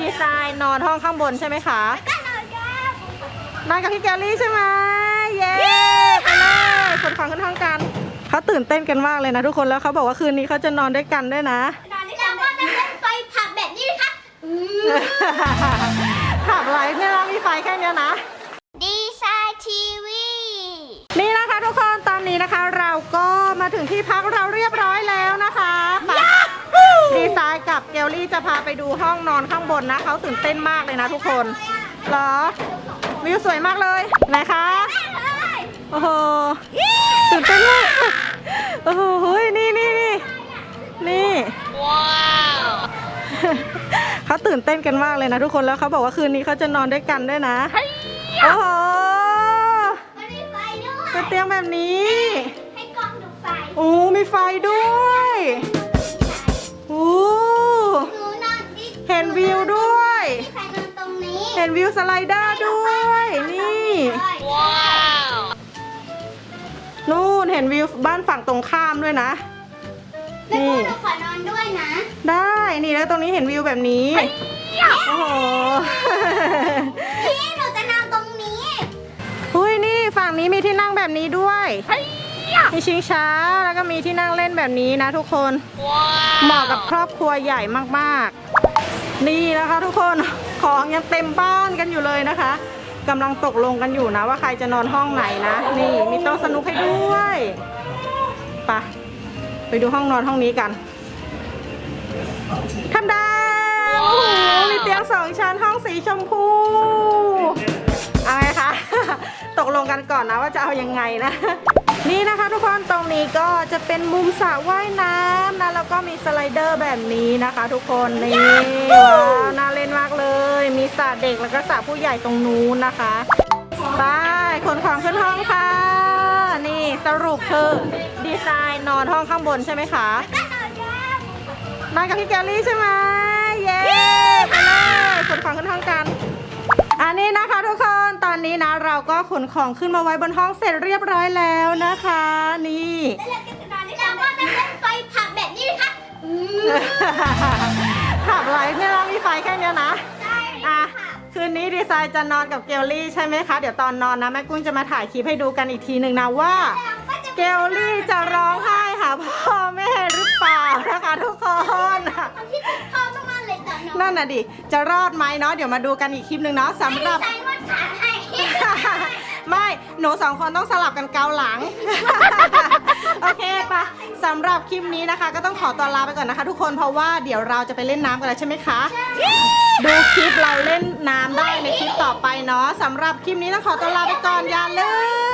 ดีไซน์นอนห้องข้างบนใช่ไหมคะก็นอนกันนอนกับพี่แกลลี่ใช่ไหมเย้ไปเลยขนของขึ้นห้องกันเขาตื่นเต้นกันมากเลยนะทุกคนแล้วเขาบอกว่าคืนนี้เขาจะนอนด้วยกันด้วยนะนอนด้วยกันแล้วก็จะเล่นไฟผับแบบนี้นะคะอืมขับไรเนี่ยเรามีไฟแค่เนี้ยนะ ดีไซน์ทีวี นี่นะคะทุกคนตอนนี้นะคะเราก็มาถึงที่พักเราเรียบร้อย ดีไซน์กับเกลลี่จะพาไปดูห้องนอนข้างบนนะเขาตื่นเต้นมากเลยนะทุกคนเหรอวิวสวยมากเลยไหนคะโอ้โหตื่นเต้นมากโอ้โหเฮ้ยนี่นี่นี่นี่ว้าวเขาตื่นเต้นกันมากเลยนะทุกคนแล้วเขาบอกว่าคืนนี้เขาจะนอนด้วยกันด้วยนะโอ้โหมันมีไฟด้วยเป็นเตียงแบบนี้ ให้กล้องดูไฟโอ้มีไฟด้วย วิวด้วย มีใครนอนตรงนี้เห็นวิวสไลเดอร์ด้วย นี่ว้าวนู่นเห็นวิวบ้านฝั่งตรงข้ามด้วยนะ แล้วนี่ ก็หนูขอนอนด้วยนะได้นี่แล้วตรงนี้เห็นวิวแบบนี้ โอ้โห พี่หนูจะนอนตรงนี้ อุ้ยนี่ฝั่งนี้มีที่นั่งแบบนี้ด้วยมีชิงช้าแล้วก็มีที่นั่งเล่นแบบนี้นะทุกคนเหมาะกับครอบครัวใหญ่มากๆ นี่นะคะทุกคนของยังเต็มบ้านกันอยู่เลยนะคะกำลังตกลงกันอยู่นะว่าใครจะนอนห้องไหนนะ นี่มีโต๊ะสนุกให้ด้วยไปะไปดูห้องนอนห้องนี้กันทำดาวโอ้โหมีเตียงสองชั้นห้องสีชมพูเอาไงคะตกลงกันก่อนนะว่าจะเอายังไงนะ นี่นะคะ ทุกคนตรงนี้ก็จะเป็นมุมสระว่ายน้ำนะแล้วก็มีสไลเดอร์แบบนี้นะคะ ทุกคนนี่ว้าวน่าเล่นมากเลย มีสระเด็กแล้วก็สระผู้ใหญ่ตรงนู้นนะคะไปขนของขึ้นห้องค่ะ นี่สรุปคือดีไซน์นอนห้องข้างบนใช่ไหมคะนอนกันนอนกับพี่แกลลี่ใช่ไหมเย้ไปเลยขนของขึ้นห้องกัน อันนี้นะคะทุกคนตอนนี้นะเราก็ขนของขึ้นมาไว้บนห้องเสร็จเรียบร้อยแล้วนะคะ นี่แล้วเราก็จะนอนด้วยกันแล้วก็จะเล่นไฟผับแบบนี้นะคะอืมขับไรเนี่ยเรามีไฟแค่เนี้ยนะใช่อะค่ะคืนนี้ดีไซน์จะนอนกับเกลลี่ใช่ไหมคะ เดี๋ยวตอนนอนนะแม่กุ้งจะมาถ่ายคลิปให้ดูกันอีกทีหนึ่งนะว่าเราก็จะเกลลี่จะร้องไห้ นนอนนั่นน่ะดิ จะรอดไหมเนาะ เดี๋ยวมาดูกันอีกคลิปหนึ่งเนาะสำหรับใจว่าขาให้ไม่ หนูสองคนต้องสลับกันเกาหลัง โอเคปะสำหรับคลิปนี้นะคะ ก็ต้องขอตัวลาไปก่อนนะคะ ทุกคน เพราะว่าเดี๋ยวเราจะไปเล่นน้ำกันแล้วใช่ไหมคะ ดูคลิปเราเล่นน้ำได้ในคลิปต่อไปเนาะสำหรับคลิปนี้ต้องขอตัวลาไปก่อนอย่าลืมกด